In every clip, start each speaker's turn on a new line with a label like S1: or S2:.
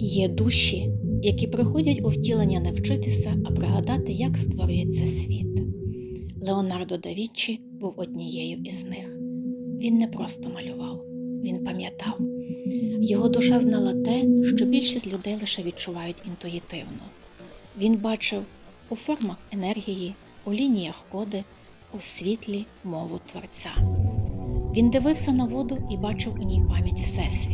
S1: Є душі, які приходять у втілення не вчитися, а пригадати, як створюється світ. Леонардо да Вінчі був однією із них. Він не просто малював, він пам'ятав. Його душа знала те, що більшість людей лише відчувають інтуїтивно. Він бачив у формах енергії, у лініях коди, у світлі мову Творця. Він дивився на воду і бачив у ній пам'ять Всесвіту.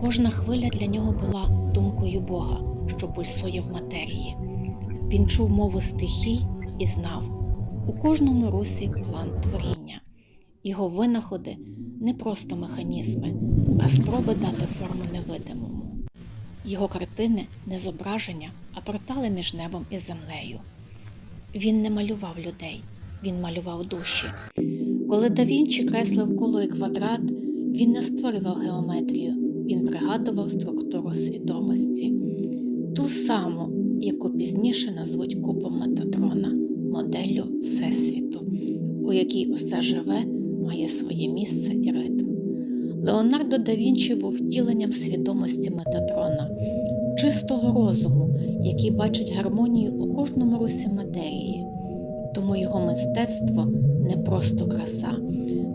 S1: Кожна хвиля для нього була думкою Бога, що пульсує в матерії. Він чув мову стихій і знав у кожному русі план творіння. Його винаходи не просто механізми, а спроби дати форму невидимому. Його картини не зображення, а портали між небом і землею. Він не малював людей, він малював душі. Коли да Вінчі креслив коло і квадрат, він не створював геометрію, він пригадував структуру свідомості, ту саму, яку пізніше назвуть купом Метатрона, моделлю Всесвіту, у якій усе живе має своє місце і ритм. Леонардо да Вінчі був втіленням свідомості Метатрона, чистого розуму, який бачить гармонію у кожному русі матерії. Тому його мистецтво не просто краса,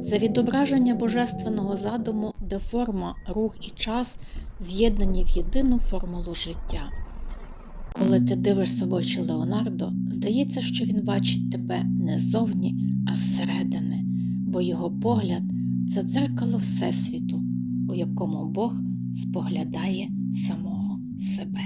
S1: це відображення божественного задуму, де форма, рух і час з'єднані в єдину формулу життя. Коли ти дивишся в очі Леонардо, здається, що він бачить тебе не ззовні, а зсередини, бо його погляд це дзеркало Всесвіту, у якому Бог споглядає самого себе.